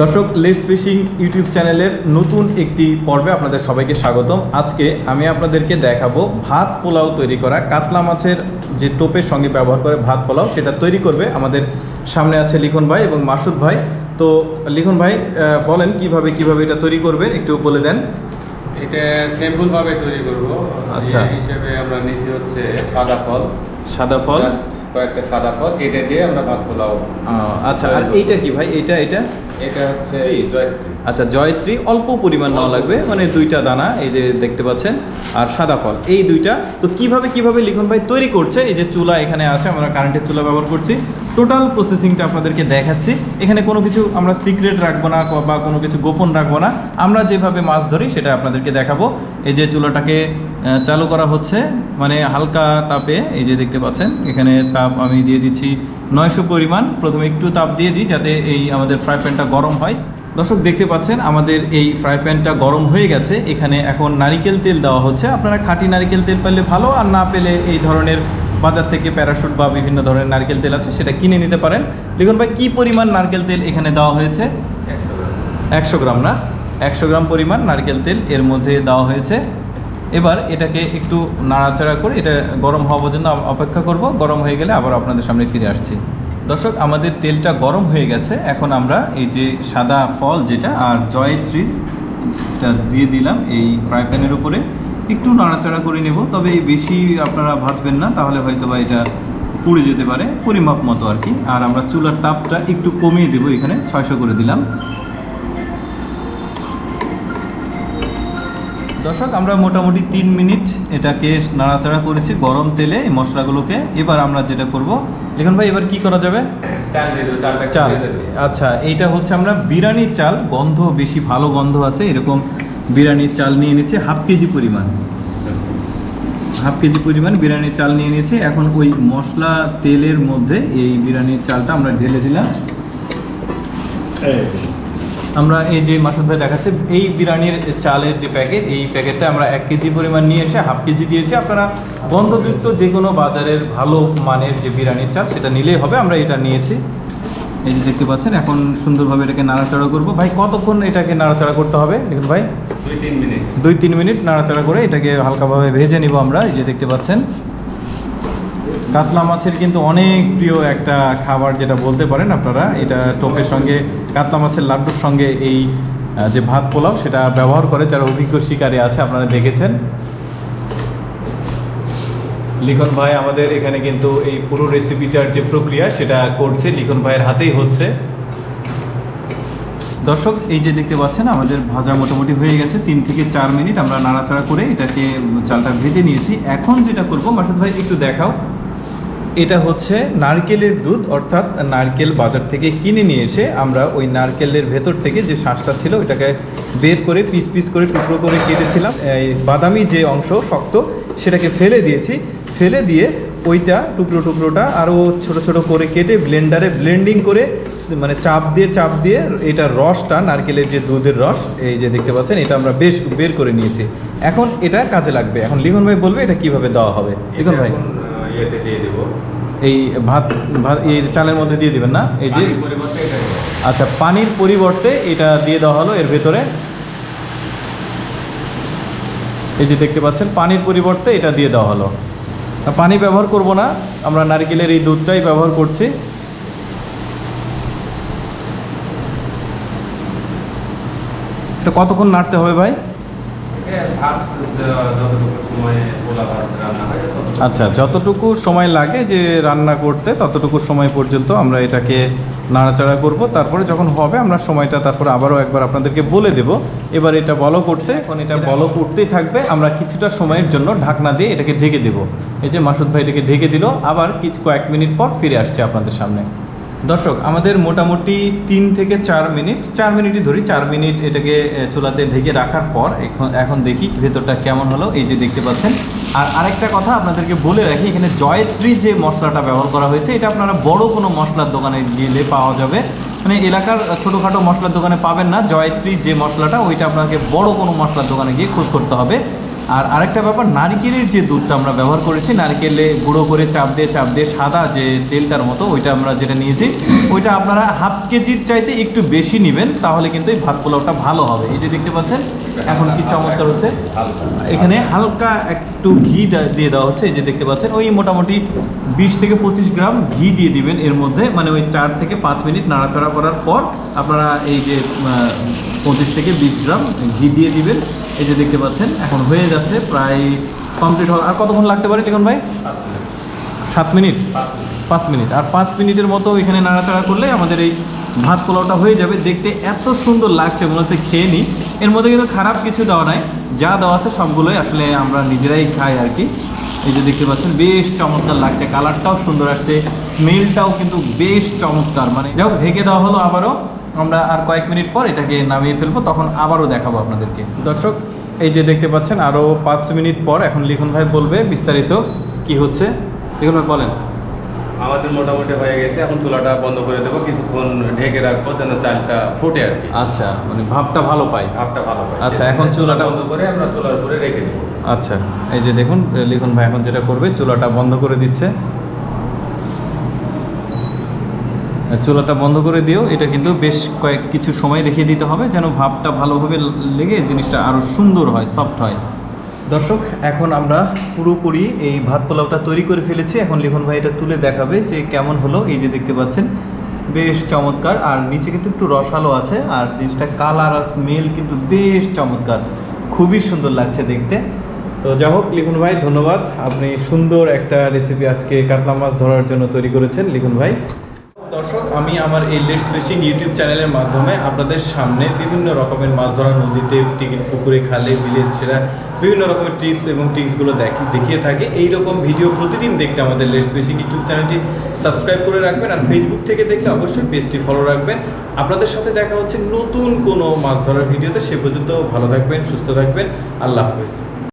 দর্শক let's fishing YouTube চ্যানেলের নতুন একটি পর্বে আপনাদের সবাইকে স্বাগতম। আজকে আমি আপনাদেরকে দেখাবো ভাত পোলাও তৈরি করা। কাতলা মাছের যে টোপের সঙ্গে ব্যবহার করে ভাত পোলাও সেটা তৈরি করবে আমাদের সামনে আছে লিখন ভাই এবং মাসুদ ভাই। তো লিখন ভাই বলেন কীভাবে কীভাবে এটা তৈরি করবেন? একটু বলে দেন। এটা সিম্পল ভাবে তৈরি করব। আচ্ছা। হিসেবে আমরা নিচে হচ্ছে সাদা ফল। সাদা ফল। কয়েকটা সাদা ফল এটা দিয়ে আমরা ভাত পোলাও আচ্ছা আর এইটা কি ভাই? এইটা এটা এটা হচ্ছে জয়ত্রী। আচ্ছা জয়ত্রী অল্প পরিমাণ নেওয়া লাগবে মানে দুইটা দানা এই যে দেখতে পাচ্ছেন আর সাদা ফল। এই দুইটা তো কীভাবে কীভাবে লিখন ভাই? তৈরি করছে এই যে চুলা এখানে আছে আমরা কারেন্টের চুলা ব্যবহার করছি। টোটাল প্রসেসিংটা আপনাদেরকে দেখাচ্ছি। এখানে কোনো কিছু আমরা সিক্রেট রাখব না বা কোনো কিছু গোপন রাখব না। আমরা যেভাবে মাছ ধরি সেটা আপনাদেরকে দেখাবো। এই যে চুলাটাকে চালু করা হচ্ছে মানে হালকা তাপে এই যে দেখতে পাচ্ছেন এখানে তাপ আমি দিয়ে দিচ্ছি নয়শো পরিমাণ। প্রথমে একটু তাপ দিয়ে দিই যাতে এই আমাদের ফ্রাই প্যানটা গরম হয়। দর্শক দেখতে পাচ্ছেন আমাদের এই ফ্রাই প্যানটা গরম হয়ে গেছে। এখানে এখন নারিকেল তেল দেওয়া হচ্ছে। আপনারা খাঁটি নারিকেল তেল পেলে ভালো আর না পেলে এই ধরনের বাজার থেকে প্যারাশুট বা বিভিন্ন ধরনের নারকেল তেল আছে সেটা কিনে নিতে পারেন। লিখন ভাই কী পরিমাণ নারকেল তেল এখানে দেওয়া হয়েছে? একশো গ্রাম না? একশো গ্রাম পরিমাণ নারকেল তেল এর মধ্যে দেওয়া হয়েছে। এবার এটাকে একটু নাড়াচাড়া করে এটা গরম হওয়া পর্যন্ত অপেক্ষা করব। গরম হয়ে গেলে আবার আপনাদের সামনে ফিরে আসছি। দর্শক, আমাদের তেলটা গরম হয়ে গেছে। এখন আমরা এই যে সাদা ফল যেটা আর জয়ত্রী এটা দিয়ে দিলাম এই ফ্রাই প্যানের উপরে, একটু নাড়াচাড়া করে নেব। তবে বেশি আপনারা ভাজবেন না, তাহলে হয়তো বা এটা পুড়ে যেতে পারে, পরিমাপ মতো আর কি। আর আমরা চুলার তাপটা একটু কমিয়ে দেবো এখানে, ছয়শো করে দিলাম। দর্শক আমরা মোটামুটি তিন মিনিট এটাকে নাড়াচাড়া করেছি গরম তেলে এই মশলাগুলোকে। এবার আমরা যেটা করব লিখন ভাই এবার কি করা যাবে? চাল আচ্ছা এইটা হচ্ছে আমরা বিরিয়ানির চাল গন্ধ বেশি ভালো গন্ধ আছে এরকম বিরিয়ানির চাল নিয়ে নিচ্ছি হাফ কেজি পরিমাণ। হাফ কেজি পরিমাণ বিরিয়ানির চাল নিয়ে নিয়েছি। এখন ওই মশলা তেলের মধ্যে এই বিরিয়ানির চালটা আমরা ঢেলে দিলাম। আমরা এই যে মাসুদ ভাই দেখাচ্ছে এই বিরিয়ানির চালের যে প্যাকেট এই প্যাকেটটা আমরা এক কেজি পরিমাণ নিয়ে এসে হাফ কেজি দিয়েছি। আপনারা গন্ধযুক্ত যে কোনো বাজারের ভালো মানের যে বিরিয়ানির চাল সেটা নিলেই হবে। আমরা এটা নিয়েছি। এই যে দেখতে পাচ্ছেন এখন সুন্দরভাবে এটাকে নাড়াচাড়া করব। ভাই কতক্ষণ এটাকে নাড়াচাড়া করতে হবে দেখুন ভাই? দুই তিন মিনিট। দুই তিন মিনিট নাড়াচাড়া করে এটাকে হালকাভাবে ভেজে নিব আমরা। এই যে দেখতে পাচ্ছেন কাতলা মাছের কিন্তু অনেক প্রিয় একটা খাবার যেটা বলতে পারেন আপনারা, এটা টোপের সঙ্গে, কাতলা মাছের লাড্ডুর সঙ্গে এই যে ভাত পোলাও সেটা ব্যবহার করে যারা অভিজ্ঞ শিকারী আছে আপনারা দেখেছেন। লিখন ভাই আমাদের এখানে কিন্তু এই পুরো রেসিপিটার যে প্রক্রিয়া সেটা করছে, লিখন ভাইয়ের হাতেই হচ্ছে। দর্শক, এই যে দেখতে পাচ্ছেন, আমাদের ভাজা মোটামুটি হয়ে গেছে, তিন থেকে চার মিনিট আমরা নাড়াচাড়া করে এটাকে চালটা ভেজে নিয়েছি। এখন যেটা করব, মাসুদ ভাই, একটু দেখাও। এটা হচ্ছে নারকেলের দুধ, অর্থাৎ নারকেল বাজার থেকে কিনে নিয়ে এসে আমরা ওই নারকেলের ভেতর থেকে যে শ্বাসটা ছিল ওটাকে বের করে পিস পিস করে টুকরো করে কেটেছিলাম। এই বাদামি যে অংশ শক্ত, সেটাকে ফেলে দিয়েছি। ফেলে দিয়ে ওইটা টুকরো টুকরোটা আরও ছোট ছোট করে কেটে ব্লেন্ডারে ব্লেন্ডিং করে মানে চাপ দিয়ে চাপ দিয়ে এটা রসটা, নারকেলের যে দুধের রস, এই যে দেখতে পাচ্ছেন, এটা আমরা বেশ বের করে নিয়েছি। এখন এটা কাজে লাগবে। এখন লিখন ভাই বলবে এটা কীভাবে দেওয়া হবে? লিখন ভাই। ইয়েতে দিয়ে দেবো। এই ভাত ভাত এই চালের মধ্যে দিয়ে দিবেন না? এই যে। আচ্ছা পানির পরিবর্তে এটা দিয়ে দেওয়া হলো এর ভেতরে। এই যে দেখতে পাচ্ছেন পানির পরিবর্তে এটা দিয়ে দেওয়া হলো। পানি ব্যবহার করব না আমরা নারকেলের এই দুধটাই ব্যবহার করছি। এটা কতক্ষণ নাড়তে হবে ভাই? আচ্ছা যতটুকু সময় লাগে যে রান্না করতে, ততটুকু সময় পর্যন্ত আমরা এটাকে নাড়াচাড়া করব। তারপরে যখন হবে, আমরা সময়টা তারপরে আবারও একবার আপনাদেরকে বলে দেব। এবার এটা বলো করছে এখন এটা বলো করতেই থাকবে। আমরা কিছুটা সময়ের জন্য ঢাকনা দিয়ে এটাকে ঢেকে দেব। এই যে মাসুদ ভাই এটাকে ঢেকে দিল। আবার কিছু কয়েক মিনিট পর ফিরে আসছে আপনাদের সামনে। দর্শক, আমাদের মোটামুটি তিন থেকে চার মিনিট, চার মিনিটই ধরি, চার মিনিট এটাকে চুলাতে ঢেকে রাখার পর এখন এখন দেখি ভেতরটা কেমন হলো, এই যে দেখতে পাচ্ছেন। আর আরেকটা কথা আপনাদেরকে বলে রাখি, এখানে জয়ত্রী যে মশলাটা ব্যবহার করা হয়েছে, এটা আপনারা বড় কোনো মশলার দোকানে গেলে পাওয়া যাবে। মানে এলাকার ছোটোখাটো মশলার দোকানে পাবেন না, জয়ত্রী যে মশলাটা, ওইটা আপনাকে বড় কোনো মশলার দোকানে গিয়ে খোঁজ করতে হবে। আর আরেকটা ব্যাপার, নারিকেলের যে দুধটা আমরা ব্যবহার করেছি, নারিকেলে গুঁড়ো করে চাপ দিয়ে চাপ দিয়ে সাদা যে তেলটার মতো, ওইটা আমরা যেটা নিয়েছি, ওইটা আপনারা হাফ কেজির চাইতে একটু বেশি নেবেন, তাহলে কিন্তু এই ভাত পোলাওটা ভালো হবে। এই যে দেখতে পাচ্ছেন, এখন কি চমৎকার হচ্ছে। এখানে হালকা একটু ঘি দিয়ে দেওয়া হচ্ছে, এই যে দেখতে পাচ্ছেন, ওই মোটামুটি বিশ থেকে পঁচিশ গ্রাম ঘি দিয়ে দিবেন এর মধ্যে মানে ওই চার থেকে পাঁচ মিনিট নাড়াচাড়া করার পর, আপনারা এই যে পঁচিশ থেকে বিশ গ্রাম ঘি দিয়ে দিবেন। এই যে দেখতে পাচ্ছেন, এখন হয়ে যাচ্ছে প্রায় কমপ্লিট হওয়ার আর কতক্ষণ লাগতে পারে লিখন ভাই? সাত মিনিট। পাঁচ মিনিট। আর পাঁচ মিনিটের মতো এখানে নাড়াচাড়া করলে আমাদের এই ভাত পোলাওটা হয়ে যাবে। দেখতে এত সুন্দর লাগছে, মনে হচ্ছে খেয়ে নিই। এর মধ্যে কিন্তু খারাপ কিছু দেওয়া নাই। যা দেওয়া আছে সবগুলোই আসলে আমরা নিজেরাই খাই আর কি। এই যে দেখতে পাচ্ছেন, বেশ চমৎকার লাগছে। কালারটাও সুন্দর আসছে। স্মেলটাও কিন্তু বেশ চমৎকার। মানে যাই হোক, ঢেকে দেওয়া হলো আবারও। আমরা আর কয়েক মিনিট পর এটাকে নামিয়ে ফেলব তখন আবারও দেখাবো আপনাদেরকে। দর্শক এই যে দেখতে পাচ্ছেন আরও পাঁচ মিনিট পর এখন লিখন ভাই বলবে বিস্তারিত কি হচ্ছে। লিখন ভাই বলেন। আমাদের মোটামুটি হয়ে গেছে এখন চুলাটা বন্ধ করে দেবো কিছুক্ষণ ঢেকে রাখব যেন চালটা ফুটে আর কি। আচ্ছা মানে ভাবটা ভালো পাই। ভাবটা ভালো হয় আচ্ছা, এখন চুলাটা- বন্ধ করে আমরা চুলার উপরে রেখে দেবো। আচ্ছা এই যে দেখুন লিখন ভাই এখন যেটা করবে চুলাটা বন্ধ করে দিচ্ছে। চুলাটা বন্ধ করে দিও। এটা কিন্তু বেশ কয়েক কিছু সময় রেখে দিতে হবে যেন ভাবটা ভালোভাবে লেগে জিনিসটা আরও সুন্দর হয় সফট হয়। দর্শক, এখন আমরা পুরোপুরি এই ভাত পোলাওটা তৈরি করে ফেলেছি। এখন লিখন ভাই এটা তুলে দেখাবে যে কেমন হলো। এই যে দেখতে পাচ্ছেন, বেশ চমৎকার। আর নিচে কিন্তু একটু রসালো আছে। আর জিনিসটা কালার আর স্মেল কিন্তু বেশ চমৎকার। খুবই সুন্দর লাগছে দেখতে। তো যাই হোক, লিখুন ভাই, ধন্যবাদ। আপনি সুন্দর একটা রেসিপি আজকে কাতলা মাছ ধরার জন্য তৈরি করেছেন, লিখুন ভাই। দর্শক, আমি আমার এই লেটস ফিশিং ইউটিউব চ্যানেলের মাধ্যমে আপনাদের সামনে বিভিন্ন রকমের মাছ ধরা, নদীতে টিকিট, পুকুরে খালে বিলে সেটা বিভিন্ন রকমের টিপস এবং টিপসগুলো দেখি, দেখিয়ে থাকে। এই রকম ভিডিও প্রতিদিন দেখতে আমাদের লেটস ফিশিং ইউটিউব চ্যানেলটি সাবস্ক্রাইব করে রাখবেন আর ফেসবুক থেকে দেখলে অবশ্যই পেজটি ফলো রাখবেন। আপনাদের সাথে দেখা হচ্ছে নতুন কোনো মাছ ধরার ভিডিওতে সে পর্যন্ত ভালো থাকবেন, সুস্থ থাকবেন। আল্লাহ হাফেজ।